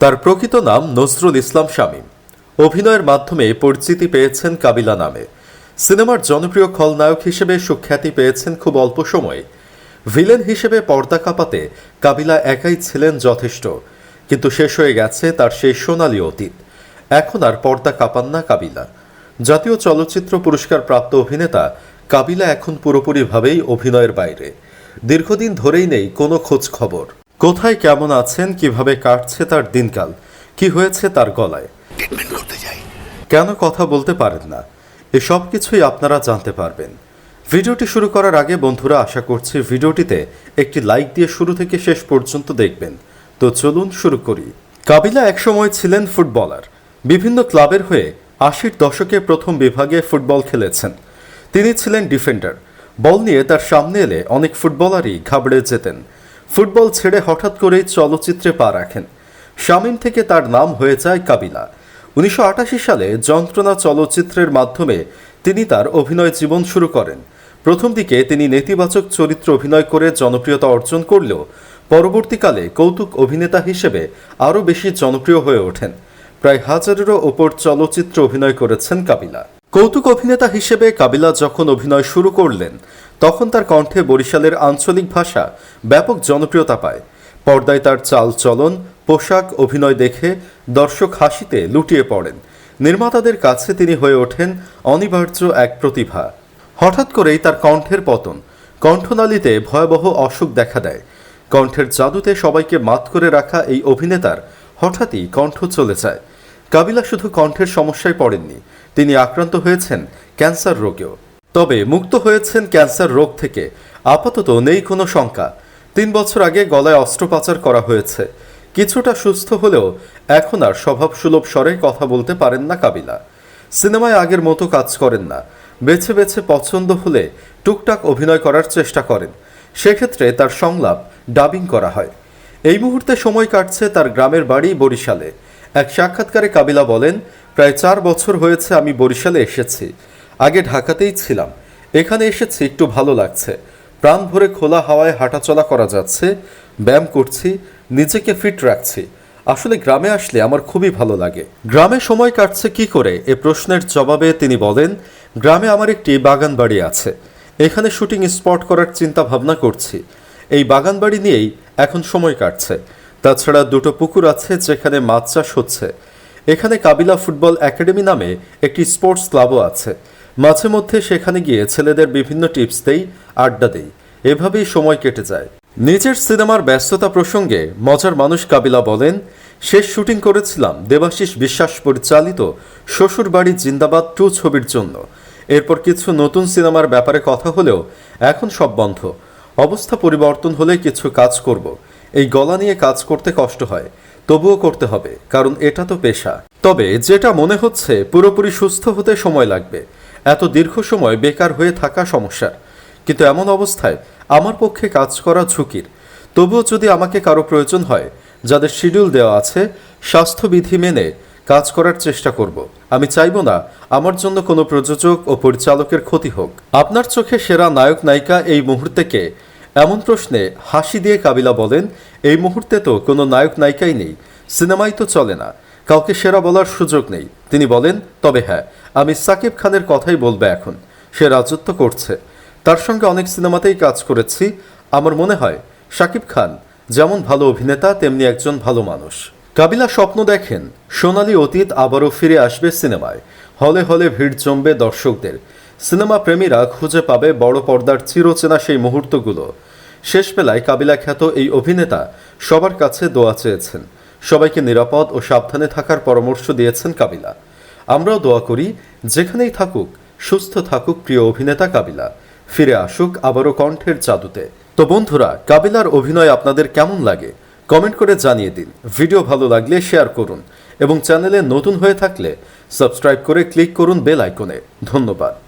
তার প্রকৃত নাম নজরুল ইসলাম শামীম। অভিনয়ের মাধ্যমে পরিচিতি পেয়েছেন কাবিলা নামে। সিনেমার জনপ্রিয় খলনায়ক হিসেবে সুখ্যাতি পেয়েছেন খুব অল্প সময়ে। ভিলেন হিসেবে পর্দা কাঁপাতে কাবিলা একাই ছিলেন যথেষ্ট। কিন্তু শেষ হয়ে গেছে তার সেই সোনালী অতীত। এখন আর পর্দা কাঁপান না কাবিলা। জাতীয় চলচ্চিত্র পুরস্কার প্রাপ্ত অভিনেতা কাবিলা এখন পুরোপুরিভাবেই অভিনয়ের বাইরে। দীর্ঘদিন ধরেই নেই কোনো খোঁজ খবর। কোথায় কেমন আছেন কীভাবে কাটছে তার দিনকাল কি হয়েছে তার গলায়? কেন কথা বলতে পারেন না এসব কিছুই আপনারা জানতে পারবেন। ভিডিওটি শুরু করার আগে বন্ধুরা আশা করছি ভিডিওটিতে একটি লাইক দিয়ে শুরু থেকে শেষ পর্যন্ত দেখবেন। তো চলুন শুরু করি। কাবিলা একসময় ছিলেন ফুটবলার। বিভিন্ন ক্লাবের হয়ে আশির দশকে প্রথম বিভাগে ফুটবল খেলেছেন। তিনি ছিলেন ডিফেন্ডার। বল নিয়ে তার সামনে এলে অনেক ফুটবলারই ঘাবড়ে যেতেন। ফুটবল ছেড়ে হঠাৎ করেই চলচ্চিত্রে পা রাখেন। শামীম থেকে তার নাম হয়ে যায় কাবিলা। উনিশশো আটাশি সালে যন্ত্রণা চলচ্চিত্রের মাধ্যমে তিনি তার অভিনয় জীবন শুরু করেন। প্রথম দিকে তিনি নেতিবাচক চরিত্র অভিনয় করে জনপ্রিয়তা অর্জন করলেও পরবর্তীকালে কৌতুক অভিনেতা হিসেবে আরও বেশি জনপ্রিয় হয়ে ওঠেন। প্রায় হাজারেরও ওপর চলচ্চিত্র অভিনয় করেছেন কাবিলা। কৌতুক অভিনেতা হিসেবে কাবিলা যখন অভিনয় শুরু করলেন, তখন তার কণ্ঠে বরিশালের আঞ্চলিক ভাষা ব্যাপক জনপ্রিয়তা পায়। পর্দায় তার চাল চলন পোশাক, অভিনয় দেখে দর্শক হাসিতে লুটিয়ে পড়েন। নির্মাতাদের কাছে তিনি হয়ে ওঠেন অনিবার্য এক প্রতিভা। হঠাৎ করেই তার কণ্ঠের পতন। কণ্ঠনালীতে ভয়াবহ অসুখ দেখা দেয়। কণ্ঠের জাদুতে সবাইকে মাত করে রাখা এই অভিনেতার হঠাৎই কণ্ঠ চলে যায়। কাবিলা শুধু কণ্ঠের সমস্যায় পড়েননি তিনি আক্রান্ত হয়েছেন ক্যান্সার রোগেও। তবে মুক্ত হয়েছেন ক্যান্সার রোগ থেকে। আপাতত নেই কোনো শঙ্কা। তিন বছর আগে গলায় অস্ত্রোপচার করা হয়েছে। কিছুটা সুস্থ হলেও এখন আর স্বভাবসুলভ স্বরে কথা বলতে পারেন না কাবিলা। সিনেমায় আগের মতো কাজ করেন না। বেছে বেছে পছন্দ হলে টুকটাক অভিনয় করার চেষ্টা করেন। সেক্ষেত্রে তার সংলাপ, ডাবিং করা হয়। এই মুহূর্তে সময় কাটছে তার গ্রামের বাড়ি বরিশালে। এক সাক্ষাৎকারে কাবিলা বলেন, প্রায় চার বছর হয়েছে আমি বরিশালে এসেছি। আগে ঢাকাতেই ছিলাম। এখানে এসেছি, একটু ভালো লাগছে। প্রাণ ভরে খোলা হাওয়ায় হাঁটাচলা করা যাচ্ছে, ব্যায়াম করছি, নিজেকে ফিট রাখছি। আসলে গ্রামে আসলে আমার খুবই ভালো লাগে। গ্রামে সময় কাটছে কি করে? এ প্রশ্নের জবাবে তিনি বলেন, গ্রামে আমার একটি বাগান বাড়ি আছে। এখানে শুটিং স্পট করার চিন্তা ভাবনা করছি। এই বাগান বাড়ি নিয়েই এখন সময় কাটছে। তাছাড়া দুটো পুকুর আছে যেখানে মাছ চাষ হচ্ছে। এখানে কাবিলা ফুটবল একাডেমি নামে একটি স্পোর্টস ক্লাবও আছে। মাঝে মধ্যে সেখানে গিয়ে ছেলেদের বিভিন্ন টিপস দেই, আড্ডা দেই। এভাবেই সময় কেটে যায়। নিজের সিনেমার ব্যস্ততা প্রসঙ্গে মজার মানুষ কাবিলা বলেন, শেষ শুটিং করেছিলাম দেবাশিস বিশ্বাস পরিচালিত শ্বশুর বাড়ি জিন্দাবাদ টু ছবির জন্য। এরপর কিছু নতুন সিনেমার ব্যাপারে কথা হলেও এখন সব বন্ধ। অবস্থা পরিবর্তন হলে কিছু কাজ করব। এই গলা নিয়ে কাজ করতে কষ্ট হয়, তবুও করতে হবে, কারণ এটা তো পেশা। তবে যেটা মনে হচ্ছে, পুরোপুরি সুস্থ হতে সময় লাগবে। এত দীর্ঘ সময় বেকার হয়ে থাকা সমস্যার। কিন্তু এমন অবস্থায় আমার পক্ষে কাজ করা ঝুঁকির। তবুও যদি আমাকে কারও প্রয়োজন হয়, যাদের শিডিউল দেওয়া আছে, স্বাস্থ্যবিধি মেনে কাজ করার চেষ্টা করব। আমি চাইব না আমার জন্য কোনো প্রযোজক ও পরিচালকের ক্ষতি হোক। আপনার চোখে সেরা নায়ক নায়িকা এই মুহূর্তেকে এমন প্রশ্নে হাসি দিয়ে কাবিলা বলেন, এই মুহূর্তে তো কোনো নায়ক নায়িকাই নেই, সিনেমাই তো চলে না, কাউকে সেরা বলার সুযোগ নেই। তিনি বলেন, তবে হ্যাঁ আমি সাকিব খানের কথাই বলব এখন, সে রাজত্ব করছে। তার সঙ্গে অনেক সিনেমাতেই কাজ করেছি। আমার মনে হয়, সাকিব খান যেমন ভালো অভিনেতা, তেমনি একজন ভালো মানুষ। কাবিলা স্বপ্ন দেখেন, সোনালি অতীত আবারও ফিরে আসবে সিনেমায়। হলে হলে ভিড় জমবে দর্শকদের। সিনেমা প্রেমীরা খুঁজে পাবে বড় পর্দার চিরচেনা সেই মুহূর্তগুলো। শেষ বেলায় কাবিলা খ্যাত এই অভিনেতা সবার কাছে দোয়া চেয়েছেন। সবাইকে নিরাপদ ও সাবধানে থাকার পরামর্শ দিয়েছেন কাবিলা। আমরাও দোয়া করি, যেখানেই থাকুক, সুস্থ থাকুক প্রিয় অভিনেতা কাবিলা। ফিরে আসুক আবারও কণ্ঠের জাদুতে। তো বন্ধুরা, কাবিলার অভিনয় আপনাদের কেমন লাগে? কমেন্ট করে জানিয়ে দিন। ভিডিও ভালো লাগলে শেয়ার করুন এবং চ্যানেলে নতুন হয়ে থাকলে সাবস্ক্রাইব করে ক্লিক করুন বেল আইকনে। ধন্যবাদ।